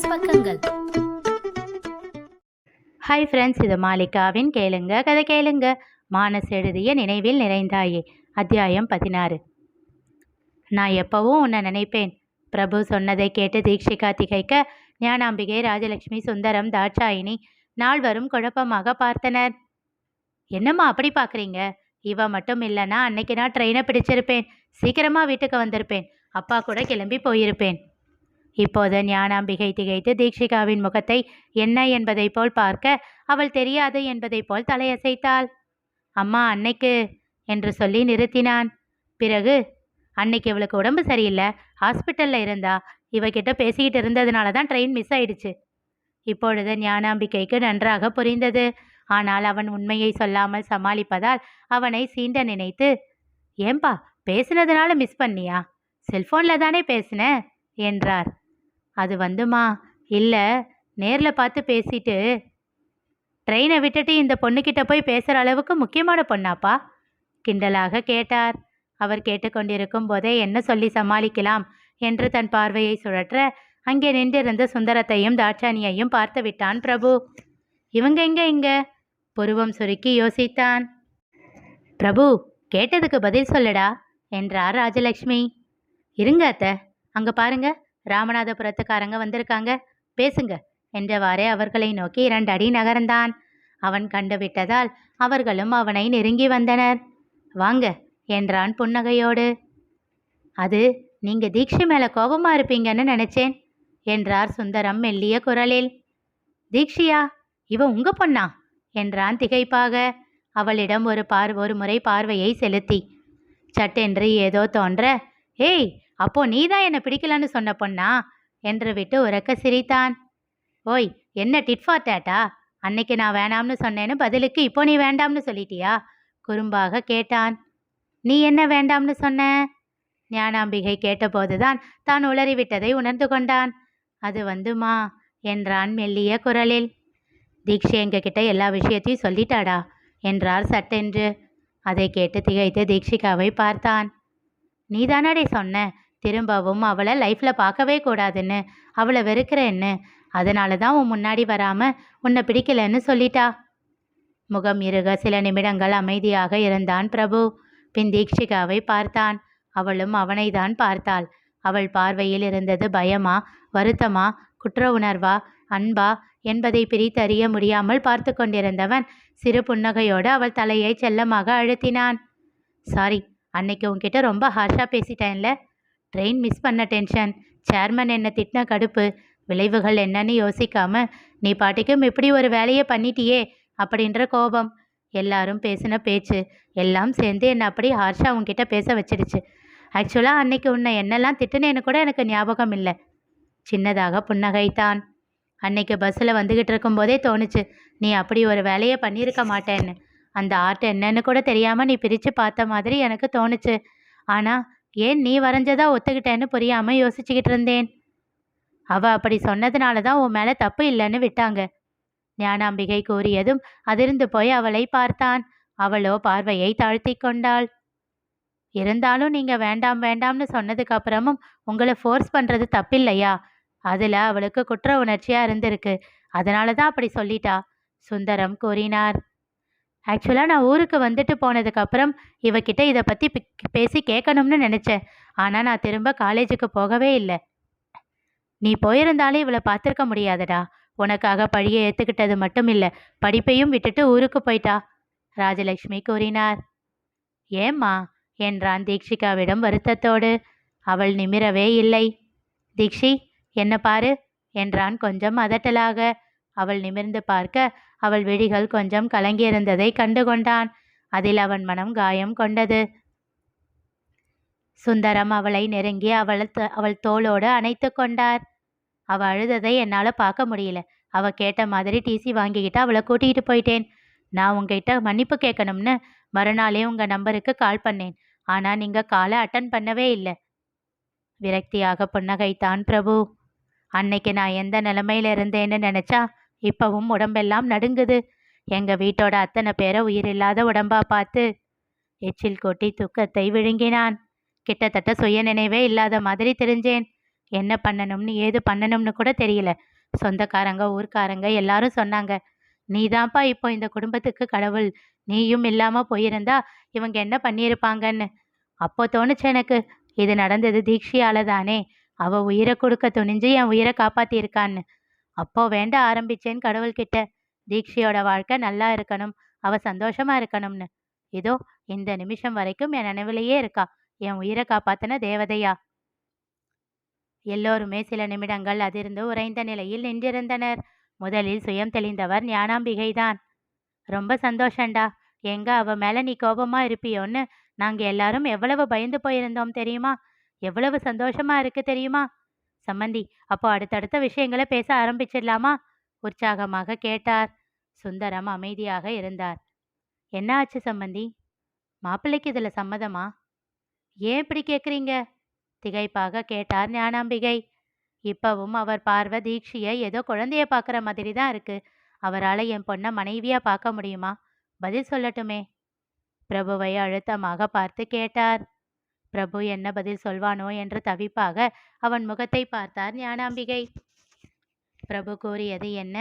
Plus பக்கங்கள். Hi friends இது மாலிகாவின் கேளுங்க கதை கேளுங்க. மானஸ் எழுதிய நினைவில் நிறைந்தாயே. அத்தியாயம் பதினாறு. நான் எப்பவும் உன்னை நினைப்பேன். பிரபு சொன்னதை கேட்டு தீட்சிகா திகைக்க ஞானாம்பிகை ராஜலட்சுமி சுந்தரம் தாட்சாயினி நால்வரும் குழப்பமாக பார்த்தனர். என்னம்மா அப்படி பார்க்குறீங்க? இவ மட்டும் இல்லைன்னா அன்னைக்கு நான் ட்ரெயினை பிடிச்சிருப்பேன். சீக்கிரமாக வீட்டுக்கு வந்திருப்பேன். அப்பா கூட கிளம்பி போயிருப்பேன். இப்போது ஞானாம்பிகை திகைத்து தீக்ஷிகாவின் முகத்தை என்ன என்பதைப் போல் பார்க்க அவள் தெரியாது என்பதைப் போல் தலையசைத்தாள். அம்மா அன்னைக்கு என்று சொல்லி நிறுத்தினான். பிறகு அன்னைக்கு இவளுக்கு உடம்பு சரியில்லை ஹாஸ்பிட்டலில் இருந்தா இவகிட்ட பேசிக்கிட்டு இருந்ததுனால தான் ட்ரெயின் மிஸ் ஆயிடுச்சு. இப்பொழுது ஞானாம்பிகைக்கு நன்றாக புரிந்தது. ஆனால் அவன் உண்மையை சொல்லாமல் சமாளிப்பதால் அவனை சீண்ட நினைத்து ஏம்பா பேசுனதுனால மிஸ் பண்ணியா? செல்ஃபோனில் தானே பேசின? என்றார். அது வந்துமா? இல்லை நேரில் பார்த்து பேசிட்டு ட்ரெயினை விட்டுட்டு இந்த பொண்ணுக்கிட்ட போய் பேசுகிற அளவுக்கு முக்கியமான பொண்ணாப்பா? கிண்டலாக கேட்டார். அவர் கேட்டுக்கொண்டிருக்கும் போதே என்ன சொல்லி சமாளிக்கலாம் என்று தன் பார்வையை சுழற்ற அங்கே நின்றிருந்த சுந்தரத்தையும் தாட்சாணியையும் பார்த்து விட்டான் பிரபு. இவங்க எங்க இங்க? புருவம் சுருக்கி யோசித்தான். பிரபு கேட்டதுக்கு பதில் சொல்லுடா என்றார் ராஜலக்ஷ்மி. இருங்க அத்தை அங்க பாருங்க. ராமநாதபுரத்துக்காரங்க வந்திருக்காங்க. பேசுங்க என்றவாறே அவர்களை நோக்கி இரண்டு அடி நகர்ந்தான். அவன் கண்டுவிட்டதால் அவர்களும் அவனை நெருங்கி வந்தனர். வாங்க என்றான் புன்னகையோடு. அது நீங்க தீக்ஷி மேல கோபமா இருப்பீங்கன்னு நினைச்சேன் என்றார் சுந்தரம் மெல்லிய குரலில். தீக்ஷியா இவ உங்க பொண்ணா? என்றான் திகைப்பாக. அவளிடம் ஒரு பார் ஒரு முறை பார்வையை செலுத்தி. சட்டென்று ஏதோ தோன்ற ஏய் அப்போ நீதான் என்னை பிடிக்கலன்னு சொன்ன பொண்ணா? என்று விட்டு உறக்க சிரித்தான். ஓய் என்ன டிட் டேட்டா அன்னைக்கு நான் வேணாம்னு சொன்னேன்னு பதிலுக்கு இப்போ நீ வேண்டாம்னு சொல்லிட்டியா? குறும்பாக கேட்டான். நீ என்ன வேண்டாம்னு சொன்ன? ஞானாம்பிகை கேட்டபோதுதான் தான் உளறிவிட்டதை உணர்ந்து கொண்டான். அது வந்துமா? என்றான் மெல்லிய குரலில். தீக்ஷை எங்ககிட்ட எல்லா விஷயத்தையும் சொல்லிட்டாடா? என்றார் சட்டென்று. அதை கேட்டு திகைத்து தீக்ஷிகாவை பார்த்தான். நீதானடே சொன்ன? திரும்பவும் அவளை லைஃப்பில் பார்க்கவே கூடாதுன்னு. அவளை வெறுக்கிறேன்னு அதனால தான் உன் முன்னாடி வராமல் உன்னை பிடிக்கலன்னு சொல்லிட்டா. முகம் இருக சில நிமிடங்கள் அமைதியாக இருந்தான் பிரபு. பின் தீக்ஷிகாவை பார்த்தான். அவளும் அவனை தான் பார்த்தாள். அவள் பார்வையில் இருந்தது பயமா வருத்தமா குற்ற உணர்வா அன்பா என்பதை பிரித்தறிய முடியாமல் பார்த்து கொண்டிருந்தவன் சிறு புன்னகையோடு அவள் தலையை செல்லமாக அழுத்தினான். சாரி அன்னைக்கு உன்கிட்ட ரொம்ப ஹார்ஷாக பேசிட்டேன்ல. ட்ரெயின் மிஸ் பண்ண டென்ஷன் சேர்மன் என்ன திட்டின கடுப்பு. விளைவுகள் என்னன்னு யோசிக்காம நீ பாட்டிக்கும் இப்படி ஒரு வேலையை பண்ணிட்டியே அப்படின்ற கோபம். எல்லாரும் பேசின பேச்சு எல்லாம் சேர்ந்து என்னை அப்படி ஹார்ஷா உன்கிட்ட பேச வச்சிடுச்சு. ஆக்சுவலாக அன்னைக்கு உன்னை என்னெல்லாம் திட்டுனேன்னு கூட எனக்கு ஞாபகம் இல்லை. சின்னதாக புன்னகைத்தான். அன்னைக்கு பஸ்ஸில் வந்துக்கிட்டு இருக்கும்போதே தோணுச்சு நீ அப்படி ஒரு வேலையை பண்ணியிருக்க மாட்டேன்னு. அந்த ஆர்ட் என்னன்னு கூட தெரியாமல் நீ பிரித்து பார்த்த மாதிரி எனக்கு தோணுச்சு. ஆனால் ஏன் நீ வரைஞ்சதா ஒத்துக்கிட்டேன்னு புரியாமல் யோசிச்சுக்கிட்டு இருந்தேன். அவ அப்படி சொன்னதுனால தான் உன் மேலே தப்பு இல்லைன்னு விட்டாங்க. ஞானாம்பிகை கூறியதும் அதிர்ந்து போய் அவளை பார்த்தான். அவளோ பார்வையை தாழ்த்தி கொண்டாள். இருந்தாலும் நீங்க வேண்டாம் வேண்டாம்னு சொன்னதுக்கு அப்புறமும் உங்களை ஃபோர்ஸ் பண்றது தப்பில்லையா? அதுல அவளுக்கு குற்ற உணர்ச்சியா இருந்திருக்கு. அதனால தான் அப்படி சொல்லிட்டா சுந்தரம் கூறினார். ஆக்சுவலாக நான் ஊருக்கு வந்துட்டு போனதுக்கப்புறம் இவகிட்ட இதை பற்றி பேசி கேட்கணும்னு நினச்சேன். ஆனால் நான் திரும்ப காலேஜுக்கு போகவே இல்லை. நீ போயிருந்தாலும் இவளை பார்த்துருக்க முடியாதடா. உனக்காக பழியை ஏற்றுக்கிட்டது மட்டும் இல்லை. படிப்பையும் விட்டுட்டு ஊருக்கு போயிட்டா. ராஜலட்சுமி கூறினார். ஏம்மா? என்றான் தீக்ஷிகாவிடம் வருத்தத்தோடு. அவள் நிமிரவே இல்லை. தீக்ஷி என்ன பாரு? என்றான் கொஞ்சம் அதட்டலாக. அவள் நிமிர்ந்து பார்க்க அவள் விழிகள் கொஞ்சம் கலங்கியிருந்ததை கண்டுகொண்டான். அதில் அவன் மனம் காயம் கொண்டது. சுந்தரம் அவளை நெருங்கி அவள் த- அவள் தோளோடு அணைத்து கொண்டார். அவ அழுததை என்னால் பார்க்க முடியல. அவ கேட்ட மாதிரி டிசி வாங்கிக்கிட்டு அவளை கூட்டிகிட்டு போயிட்டேன். நான் உங்ககிட்ட மன்னிப்பு கேட்கணும்னு மறுநாளே உங்கள் நம்பருக்கு கால் பண்ணேன். ஆனால் நீங்கள் காலை அட்டன் பண்ணவே இல்லை. விரக்தியாக புன்னகைத்தான் பிரபு. அன்னைக்கு நான் எந்த நிலமையில இருந்தேன்னு நினச்சா இப்பவும் உடம்பெல்லாம் நடுங்குது. எங்கள் வீட்டோட அத்தனை பேரை உயிரில்லாத உடம்பா பார்த்து. எச்சில் கொட்டி துக்கத்தை விழுங்கினான். கிட்டத்தட்ட சுய நினைவே இல்லாத மாதிரி தெரிஞ்சேன். என்ன பண்ணணும்னு ஏது பண்ணணும்னு கூட தெரியல. சொந்தக்காரங்க ஊர்க்காரங்க எல்லாரும் சொன்னாங்க. நீதான்ப்பா இப்போ இந்த குடும்பத்துக்கு கடவுள். நீயும் இல்லாம போயிருந்தா இவங்க என்ன பண்ணியிருப்பாங்கன்னு? அப்போ தோணுச்சு எனக்கு. இது நடந்தது தீக்ஷியால தானே. அவ உயிரை கொடுக்க துணிஞ்சு என் உயிரை காப்பாத்திருக்கான்னு அப்போ வேண்ட ஆரம்பிச்சேன் கடவுள்கிட்ட. தீக்ஷியோட வாழ்க்கை நல்லா இருக்கணும் அவ சந்தோஷமா இருக்கணும்னு. இதோ இந்த நிமிஷம் வரைக்கும் என் நினைவிலேயே இருக்கா என் உயிரை காப்பாத்தின தேவதையா? எல்லோருமே சில நிமிடங்கள் அதிர்ந்து உறைந்த நிலையில் நின்றிருந்தனர். முதலில் சுயம் தெளிந்தவர் ஞானாம்பிகைதான். ரொம்ப சந்தோஷண்டா எங்க அவ மேல நீ கோபமா இருப்பியோன்னு நாங்க எல்லாரும் எவ்வளவு பயந்து போயிருந்தோம் தெரியுமா? எவ்வளவு சந்தோஷமா இருக்கு தெரியுமா? சம்மந்தி அப்போ அடுத்தடுத்த விஷயங்களை பேச ஆரம்பிச்சிடலாமா? உற்சாகமாக கேட்டார். சுந்தரம் அமைதியாக இருந்தார். என்ன ஆச்சு சம்மந்தி? மாப்பிள்ளைக்கு இதுல சம்மதமா? ஏன் இப்படி கேக்குறீங்க? திகைப்பாக கேட்டார் ஞானாம்பிகை. இப்பவும் அவர் பார்வை தீட்சியை ஏதோ குழந்தைய பார்க்குற மாதிரி தான் இருக்கு. அவரால் என் பொண்ணை மனைவியா பார்க்க முடியுமா? பதில் சொல்லட்டுமே. பிரபுவை அழுத்தமாக பார்த்து கேட்டார். பிரபு என்ன பதில் சொல்வானோ என்று தவிப்பாக அவன் முகத்தை பார்த்தார் ஞானாம்பிகை. பிரபு கூறியது என்ன?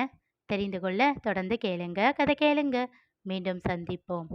தெரிந்து கொள்ள தொடர்ந்து கேளுங்க. கதை கேளுங்க. மீண்டும் சந்திப்போம்.